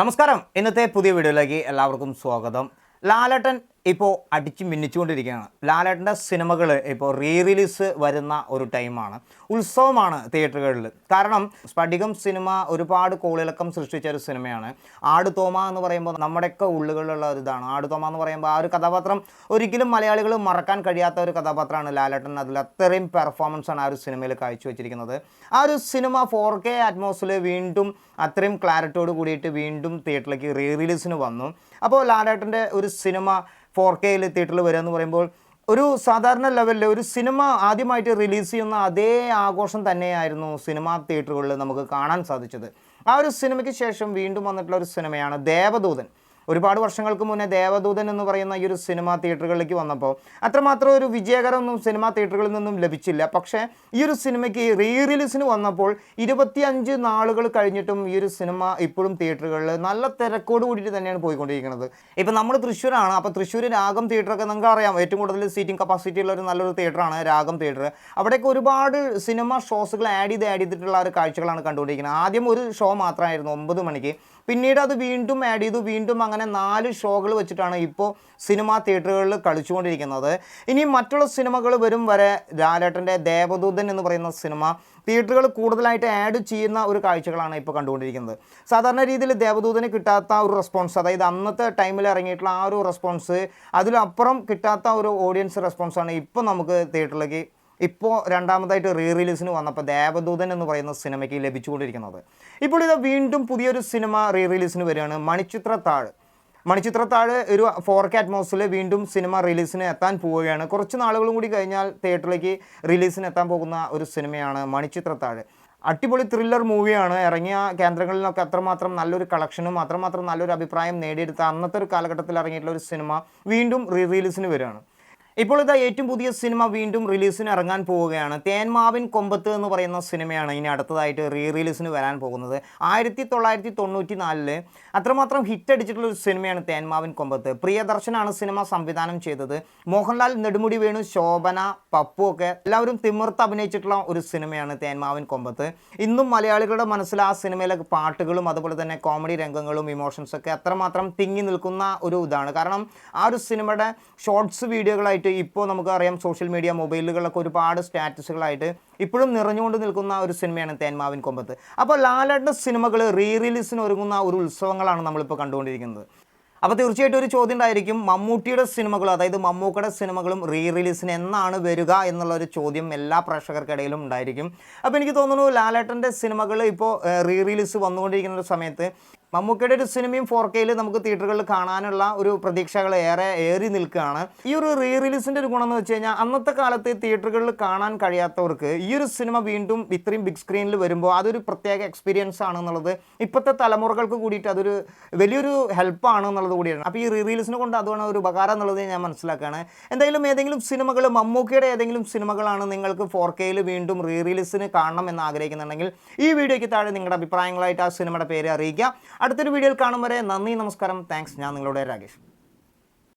നമസ്കാരം. ഇന്നത്തെ പുതിയ വീഡിയോയിലേക്ക് എല്ലാവർക്കും സ്വാഗതം. ലാലേട്ടൻ ഇപ്പോൾ അടിച്ച് മിന്നിച്ചുകൊണ്ടിരിക്കുകയാണ്. ലാലേട്ടന്റെ സിനിമകൾ ഇപ്പോൾ റീ റിലീസ് വരുന്ന ഒരു ടൈമാണ്. ഉത്സവമാണ് തിയേറ്ററുകളിൽ കാരണം സ്പടികം സിനിമ ഒരുപാട് കോളിളക്കം സൃഷ്ടിച്ച ഒരു സിനിമയാണ്. ആട് തോമ എന്ന് പറയുമ്പോൾ നമ്മുടെയൊക്കെ ഉള്ളുകളിലുള്ള ഒരു ഇതാണ്. ആട് തോമ എന്ന് പറയുമ്പോൾ ആ ഒരു കഥാപാത്രം ഒരിക്കലും മലയാളികൾ മറക്കാൻ കഴിയാത്ത ഒരു കഥാപാത്രമാണ് ലാലേട്ടൻ. അതിൽ അത്രയും പെർഫോമൻസ് ആണ് ആ ഒരു സിനിമയിൽ കാഴ്ചവെച്ചിരിക്കുന്നത്. ആ ഒരു സിനിമ ഫോർ കെ അറ്റ്മോസ്ഫിയർ വീണ്ടും അത്രയും ക്ലാരിറ്റിയോട് കൂടിയിട്ട് വീണ്ടും തിയേറ്ററിലേക്ക് റീ റിലീസിന് വന്നു. അപ്പോൾ ലാലേട്ടന്റെ ഒരു സിനിമ ഫോർ കെയിൽ തിയേറ്ററിൽ വരിക എന്ന് പറയുമ്പോൾ ഒരു സാധാരണ ലെവലിൽ ഒരു സിനിമ ആദ്യമായിട്ട് റിലീസ് ചെയ്യുന്ന അതേ ആഘോഷം തന്നെയായിരുന്നു സിനിമാ തിയേറ്ററുകളിൽ നമുക്ക് കാണാൻ സാധിച്ചത്. ആ ഒരു സിനിമയ്ക്ക് ശേഷം വീണ്ടും വന്നിട്ടുള്ള ഒരു സിനിമയാണ് ദേവദൂതൻ. ഒരുപാട് വർഷങ്ങൾക്ക് മുന്നേ ദേവദൂതൻ എന്ന് പറയുന്ന ഈ ഒരു സിനിമ തിയേറ്ററുകളിലേക്ക് വന്നപ്പോൾ അത്രമാത്രം ഒരു വിജയകരമൊന്നും സിനിമാ തിയേറ്ററുകളിൽ നിന്നും ലഭിച്ചില്ല. പക്ഷേ ഈ ഒരു സിനിമയ്ക്ക് റീ റിലീസിന് വന്നപ്പോൾ ഇരുപത്തിയഞ്ച് നാളുകൾ കഴിഞ്ഞിട്ടും ഈ ഒരു സിനിമ ഇപ്പോഴും തിയേറ്ററുകളിൽ നല്ല തിരക്കോട് കൂടിയിട്ട് തന്നെയാണ് പോയിക്കൊണ്ടിരിക്കുന്നത്. ഇപ്പം നമ്മൾ തൃശ്ശൂരാണ്. അപ്പോൾ തൃശ്ശൂർ രാഗം തിയേറ്ററൊക്കെ നിങ്ങൾക്ക് അറിയാം. ഏറ്റവും കൂടുതൽ സീറ്റിംഗ് കപ്പാസിറ്റി ഉള്ള ഒരു നല്ലൊരു തിയേറ്ററാണ് രാഗം തിയേറ്റർ. അവിടെയൊക്കെ ഒരുപാട് സിനിമ ഷോസുകൾ ആഡ് ചെയ്ത് ആഡ് ചെയ്തിട്ടുള്ള ഒരു കാഴ്ചകളാണ് കണ്ടുകൊണ്ടിരിക്കുന്നത്. ആദ്യം ഒരു ഷോ മാത്രമായിരുന്നു ഒമ്പത് മണിക്ക്. പിന്നീട് അത് വീണ്ടും ആഡ് ചെയ്തു വീണ്ടും അങ്ങനെ നാല് ഷോകൾ വെച്ചിട്ടാണ് ഇപ്പോൾ സിനിമാ തിയേറ്ററുകളിൽ കളിച്ചുകൊണ്ടിരിക്കുന്നത്. ഇനി മറ്റുള്ള സിനിമകൾ വരും വരെ ലാലേട്ടന്റെ ദേവദൂതൻ എന്ന് പറയുന്ന സിനിമ തിയേറ്ററുകൾ കൂടുതലായിട്ട് ആഡ് ചെയ്യുന്ന ഒരു കാഴ്ചകളാണ് ഇപ്പോൾ കണ്ടുകൊണ്ടിരിക്കുന്നത്. സാധാരണ രീതിയിൽ ദേവദൂതന് കിട്ടാത്ത ഒരു റെസ്പോൺസ് അതായത് അന്നത്തെ ടൈമിൽ ഇറങ്ങിയിട്ടുള്ള ആ ഒരു റെസ്പോൺസ് അതിലപ്പുറം കിട്ടാത്ത ഒരു ഓഡിയൻസ് റെസ്പോൺസാണ് ഇപ്പോൾ നമുക്ക് തിയേറ്ററിലേക്ക് ഇപ്പോൾ രണ്ടാമതായിട്ട് റീ റിലീസിന് വന്നപ്പോൾ ദേവദൂതൻ എന്ന് പറയുന്ന സിനിമയ്ക്ക് ലഭിച്ചുകൊണ്ടിരിക്കുന്നത്. ഇപ്പോൾ ഇത് വീണ്ടും പുതിയൊരു സിനിമ റീ റിലീസിന് വരികയാണ് മണിച്ചിത്രത്താഴ്. മണിച്ചിത്രത്താഴ് ഒരു ഫോർ കെ അറ്റ്മോസിൽ വീണ്ടും സിനിമ റിലീസിന് എത്താൻ പോവുകയാണ്. കുറച്ച് നാളുകളും കൂടി കഴിഞ്ഞാൽ തിയേറ്ററിലേക്ക് റിലീസിന് എത്താൻ പോകുന്ന ഒരു സിനിമയാണ് മണിച്ചിത്രത്താഴ്. അടിപൊളി ത്രില്ലർ മൂവിയാണ് ഇറങ്ങിയ കേന്ദ്രങ്ങളിലൊക്കെ അത്രമാത്രം നല്ലൊരു കളക്ഷനും അത്രമാത്രം നല്ലൊരു അഭിപ്രായം നേടിയെടുത്ത അന്നത്തെ ഒരു കാലഘട്ടത്തിൽ ഇറങ്ങിയിട്ടുള്ള ഒരു സിനിമ വീണ്ടും റീ റിലീസിന് വരികയാണ്. ഇപ്പോൾ ഇതാ ഏറ്റവും പുതിയ സിനിമ വീണ്ടും റിലീസിന് ഇറങ്ങാൻ പോവുകയാണ്. തേന്മാവിൻ കൊമ്പത്ത് എന്ന് പറയുന്ന സിനിമയാണ് ഇനി അടുത്തതായിട്ട് റീ റിലീസിന് വരാൻ പോകുന്നത്. ആയിരത്തി തൊള്ളായിരത്തി തൊണ്ണൂറ്റി നാലിൽ അത്രമാത്രം ഹിറ്റ് അടിച്ചിട്ടുള്ള ഒരു സിനിമയാണ് തേന്മാവിൻ കൊമ്പത്ത്. പ്രിയദർശനാണ് സിനിമ സംവിധാനം ചെയ്തത്. മോഹൻലാൽ നെടുമുടി വേണു ശോഭന പപ്പു ഒക്കെ എല്ലാവരും തിമിർത്ത് അഭിനയിച്ചിട്ടുള്ള ഒരു സിനിമയാണ് തേന്മാവിൻ കൊമ്പത്ത്. ഇന്നും മലയാളികളുടെ മനസ്സിൽ ആ സിനിമയിലെ പാട്ടുകളും അതുപോലെ തന്നെ കോമഡി രംഗങ്ങളും ഇമോഷൻസ് ഒക്കെ അത്രമാത്രം തിങ്ങി നിൽക്കുന്ന ഒരു ഇതാണ്. കാരണം ആ ഒരു സിനിമയുടെ ഷോർട്സ് വീഡിയോകളായിട്ട് ഇപ്പോൾ നമുക്കറിയാം സോഷ്യൽ മീഡിയ മൊബൈലുകളിലൊക്കെ ഒരുപാട് സ്റ്റാറ്റസുകളായിട്ട് ഇപ്പോഴും നിറഞ്ഞുകൊണ്ട് നിൽക്കുന്ന ഒരു സിനിമയാണ് തേന്മാവിൻ കൊമ്പത്ത്. അപ്പോൾ ലാലേട്ടന്റെ സിനിമകൾ റീ റിലീസിന് ഒരുങ്ങുന്ന ഒരു ഉത്സവങ്ങളാണ് നമ്മളിപ്പോൾ കണ്ടുകൊണ്ടിരിക്കുന്നത്. അപ്പോൾ തീർച്ചയായിട്ടും ഒരു ചോദ്യം ഉണ്ടായിരിക്കും മമ്മൂട്ടിയുടെ സിനിമകളും അതായത് മമ്മൂക്കയുടെ സിനിമകളും റീ റിലീസിന് എന്നാണ് വരിക എന്നുള്ള ഒരു ചോദ്യം എല്ലാ പ്രേക്ഷകർക്കിടയിലും ഉണ്ടായിരിക്കും. അപ്പോൾ എനിക്ക് തോന്നുന്നു ലാലേട്ടന്റെ സിനിമകൾ ഇപ്പോൾ റീ റിലീസ് വന്നുകൊണ്ടിരിക്കുന്ന ഒരു സമയത്ത് മമ്മൂക്കയുടെ ഒരു സിനിമയും ഫോർ കെയിൽ നമുക്ക് തിയേറ്ററുകളിൽ കാണാനുള്ള ഒരു പ്രതീക്ഷകൾ ഏറെ ഏറി നിൽക്കുകയാണ്. ഈ ഒരു റീ റിലീസിന്റെ ഒരു ഗുണം എന്ന് വെച്ച് കഴിഞ്ഞാൽ അന്നത്തെ കാലത്ത് തിയേറ്ററുകളിൽ കാണാൻ കഴിയാത്തവർക്ക് ഈ ഒരു സിനിമ വീണ്ടും ഇത്രയും ബിഗ് സ്ക്രീനിൽ വരുമ്പോൾ അതൊരു പ്രത്യേക എക്സ്പീരിയൻസ് ആണെന്നുള്ളത് ഇപ്പോഴത്തെ തലമുറകൾക്ക് കൂടിയിട്ട് അതൊരു വലിയൊരു ഹെൽപ്പാണ് എന്നുള്ളത് കൂടിയാണ്. അപ്പോൾ ഈ റീ റിലീസിനെ കൊണ്ട് അതുകൊണ്ട് ഒരു ഉപകാരം എന്നുള്ളത് ഞാൻ മനസ്സിലാക്കുകയാണ്. എന്തായാലും ഏതെങ്കിലും സിനിമകൾ മമ്മൂക്കയുടെ ഏതെങ്കിലും സിനിമകളാണ് നിങ്ങൾക്ക് ഫോർ കെയിൽ വീണ്ടും റീ റിലീസിന് കാണണം എന്ന് ആഗ്രഹിക്കുന്നുണ്ടെങ്കിൽ ഈ വീഡിയോയ്ക്ക് താഴെ നിങ്ങളുടെ അഭിപ്രായങ്ങളായിട്ട് ആ സിനിമയുടെ പേര് അറിയിക്കുക. അടുത്തൊരു വീഡിയോയിൽ കാണും വരെ നന്ദി നമസ്കാരം. താങ്ക്സ് ഞാൻ നിങ്ങളുടെ രാകേഷ്.